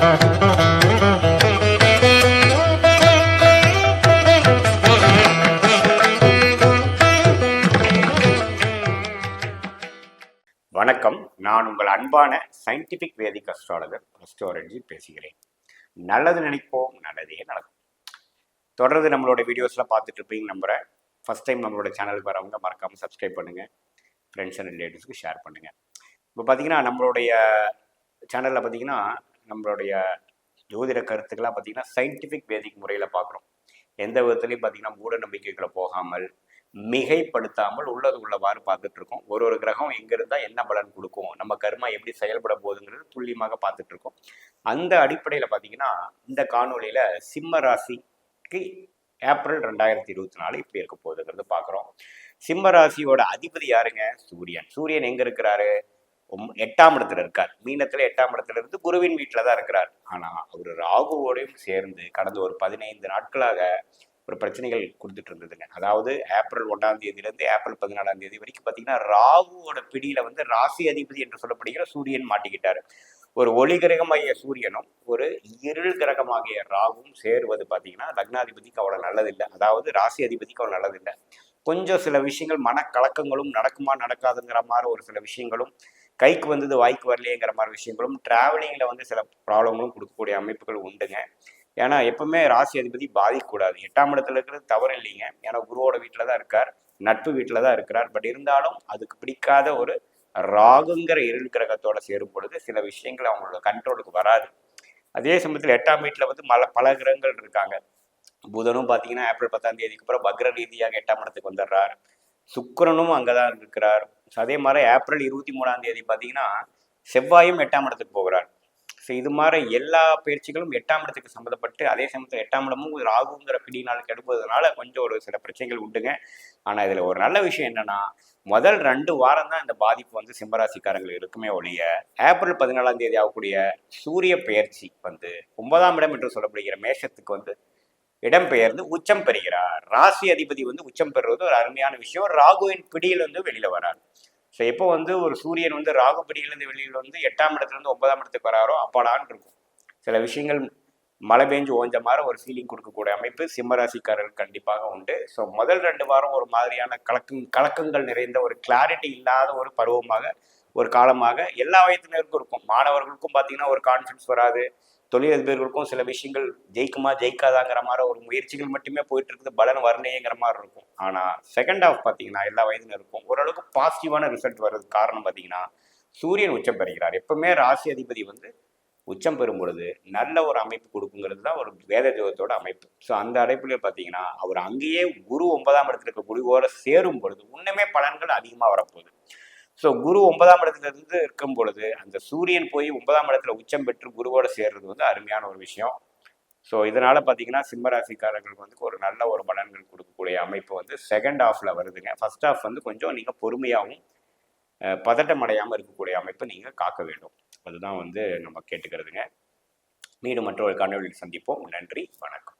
வணக்கம். நான் உங்கள் அன்பான சயின்டிபிக் வேதிக் அஸ்ட்ராலஜர் அஸ்ட்ரோலஜி பேசுகிறேன். நல்லது நினைப்போம் நல்லதே நடக்கும். தொடர்ந்து நம்மளோட வீடியோஸில் பார்த்துட்டு இருப்பீங்க நம்புகிறேன் ஃபஸ்ட் டைம் நம்மளோட சேனலுக்கு வரவங்க மறக்காமல் சப்ஸ்கிரைப் பண்ணுங்கள் ஃப்ரெண்ட்ஸ் அண்ட் ரிலேட்டிவ்ஸ்க்கு ஷேர் பண்ணுங்கள் இப்போ பார்த்தீங்கன்னா நம்மளுடைய சேனலில் பார்த்தீங்கன்னா நம்மளுடைய ஜோதிட கருத்துக்களாக பார்த்தீங்கன்னா சயின்டிஃபிக் வேதிக் முறையில் பார்க்குறோம் எந்த விதத்துலையும் பார்த்தீங்கன்னா மூட நம்பிக்கைகளை போகாமல் மிகைப்படுத்தாமல் உள்ளது உள்ளவாறு பார்த்துட்டு இருக்கோம். ஒரு ஒரு கிரகம் எங்க இருந்தா என்ன பலன் கொடுக்கும் நம்ம கர்மா எப்படி செயல்பட போகுதுங்கிறது துல்லியமாக பார்த்துட்டு இருக்கோம். அந்த அடிப்படையில் பார்த்தீங்கன்னா இந்த காணொளியில சிம்ம ராசிக்கு ஏப்ரல் ரெண்டாயிரத்தி இருபத்தி நாலு இப்படி இருக்க போகுதுங்கிறது பார்க்குறோம் சிம்ம ராசியோட அதிபதி யாருங்க? சூரியன். சூரியன் எங்க இருக்கிறாரு? எட்டாம் இடத்துல இருக்கார். மீனத்துல எட்டாம் இடத்துல இருந்து குருவின் வீட்டில் தான் இருக்கிறார். ஆனா அவர் ராகுவோடையும் சேர்ந்து கடந்த ஒரு பதினைந்து நாட்களாக ஒரு பிரச்சனைகள் கொடுத்துட்டு இருந்ததுங்க. அதாவது ஏப்ரல் ஒன்றாம் தேதியிலேருந்து ஏப்ரல் பதினாலாம் தேதி வரைக்கும் பார்த்தீங்கன்னா ராகுவோட பிடியில வந்து ராசி அதிபதி என்று சொல்லப்படுகிற சூரியன் மாட்டிக்கிட்டாரு. ஒரு ஒளி கிரகமாகிய சூரியனும் ஒரு இருள் கிரகமாகிய ராகுவும் சேருவது பார்த்தீங்கன்னா லக்னாதிபதிக்கு அவ்வளோ நல்லதில்லை. அதாவது ராசி அதிபதிக்கு அவ்வளோ நல்லதில்லை. கொஞ்சம் சில விஷயங்கள் மனக்கலக்கங்களும் நடக்குமா நடக்காதுங்கிற மாதிரி ஒரு சில விஷயங்களும் கைக்கு வந்தது வாய்க்கு வரலையேங்கிற மாதிரி விஷயங்களும் டிராவலிங்கில் வந்து சில ப்ராப்ளங்களும் கொடுக்கக்கூடிய அமைப்புகள் உண்டுங்க. ஏன்னா எப்பவுமே ராசி அதிபதி பாதிக்கக்கூடாது. எட்டாம் இடத்துல இருக்கிறது தவறு இல்லைங்க. ஏன்னா குருவோட வீட்டில் தான் இருக்கார் நட்பு வீட்டில் தான் இருக்கிறார். பட் இருந்தாலும் அதுக்கு பிடிக்காத ஒரு ராகுங்கிற இருள் கிரகத்தோட சேரும் பொழுது சில விஷயங்கள் அவங்களோட கண்ட்ரோலுக்கு வராது. அதே சமயத்தில் எட்டாம் வீட்டில் வந்து மல பல கிரகங்கள் இருக்காங்க. புதனும் பார்த்தீங்கன்னா ஏப்ரல் பத்தாம் தேதிக்கு அப்புறம் பக்ர ரீதியாக எட்டாம் இடத்துக்கு வந்துடுறார் சுக்கரனும் அங்கே தான் இருக்கிறார். ஸோ அதே மாதிரி ஏப்ரல் இருபத்தி மூணாம் தேதி பார்த்தீங்கன்னா செவ்வாயும் எட்டாம் இடத்துக்கு போகிறார். ஸோ இது மாதிரி எல்லா பயிற்சிகளும் எட்டாம் இடத்துக்கு சம்மந்தப்பட்டு அதே சமயத்தில் எட்டாம் இடமும் ராகுங்கிற பிடினால் கெடுப்பதுனால கொஞ்சம் ஒரு சில பிரச்சனைகள் உண்டுங்க. ஆனால் இதில் ஒரு நல்ல விஷயம் என்னென்னா முதல் ரெண்டு வாரம் தான் இந்த பாதிப்பு வந்து சிம்மராசிக்காரங்களுக்கு இருக்குமே ஒழிய ஏப்ரல் பதினாலாம் தேதி ஆகக்கூடிய சூரிய பெயர்ச்சி வந்து ஒன்பதாம் இடம் என்று சொல்லப்படுகிற மேஷத்துக்கு வந்து இடம்பெயர்ந்து உச்சம் பெறுகிறார். ராசி அதிபதி வந்து உச்சம் பெறுவது ஒரு அருமையான விஷயம். ராகுவின் பிடியில் வந்து வெளியில வரார். ஸோ எப்போ வந்து ஒரு சூரியன் வந்து ராகு பிடியிலிருந்து வெளியில் வந்து எட்டாம் இடத்துலேருந்து ஒன்பதாம் இடத்துக்கு வராரோ அப்பாடான்னு இருக்கும். சில விஷயங்கள் மழை பெஞ்சு ஓஞ்ச மாதிரி ஒரு ஃபீலிங் கொடுக்கக்கூடிய அமைப்பு சிம்மராசிக்காரர்கள் கண்டிப்பாக உண்டு. ஸோ முதல் ரெண்டு வாரம் ஒரு மாதிரியான கலக்கம் கலக்கங்கள் நிறைந்த ஒரு கிளாரிட்டி இல்லாத ஒரு பருவமாக ஒரு காலமாக எல்லா வயதினருக்கும் இருக்கும். மாணவர்களுக்கும் பார்த்தீங்கன்னா ஒரு கான்ஃபிடன்ஸ் வராது. தொழிலதிபர்களுக்கும் சில விஷயங்கள் ஜெயிக்குமா ஜெயிக்காதாங்கிற மாதிரி ஒரு முயற்சிகள் மட்டுமே போயிட்டு இருக்குது பலன் வரலையேங்கிற மாதிரி இருக்கும். ஆனால் செகண்ட் ஹாஃப் பார்த்தீங்கன்னா எல்லா வயதினருக்கும் ஓரளவுக்கு பாசிட்டிவான ரிசல்ட் வர்றது காரணம் பார்த்தீங்கன்னா சூரியன் உச்சம் பெறுகிறார். எப்பவுமே ராசி அதிபதி வந்து உச்சம் பெறும் பொழுது நல்ல ஒரு அமைப்பு கொடுக்குங்கிறது தான் ஒரு வேத தெய்வத்தோட அமைப்பு. ஸோ அந்த அடைப்புல பார்த்தீங்கன்னா அவர் அங்கேயே குரு ஒன்பதாம் இடத்துல இருக்க குருவோட சேரும் பொழுது இன்னுமே பலன்கள் அதிகமாக வரப்போகுது. ஸோ குரு ஒன்பதாம் இடத்துல இருந்து இருக்கும் பொழுது அந்த சூரியன் போய் ஒன்பதாம் இடத்துல உச்சம் பெற்று குருவோட சேர்றது வந்து அருமையான ஒரு விஷயம். ஸோ இதனால பார்த்தீங்கன்னா சிம்மராசிக்காரர்களுக்கு வந்து ஒரு நல்ல ஒரு பலன்கள் கொடுக்கக்கூடிய அமைப்பு வந்து செகண்ட் ஹாஃப்ல வருதுங்க. ஃபர்ஸ்ட் ஹாஃப் வந்து கொஞ்சம் நீங்கள் பொறுமையாகவும் பதட்டம் அடையாமல் இருக்கக்கூடிய அமைப்பை நீங்கள் காக்க வேண்டும். அதுதான் வந்து நம்ம கேட்டுக்கிறதுங்க. மீண்டும் மற்றொரு கண்ணொழியில் சந்திப்போம். நன்றி வணக்கம்.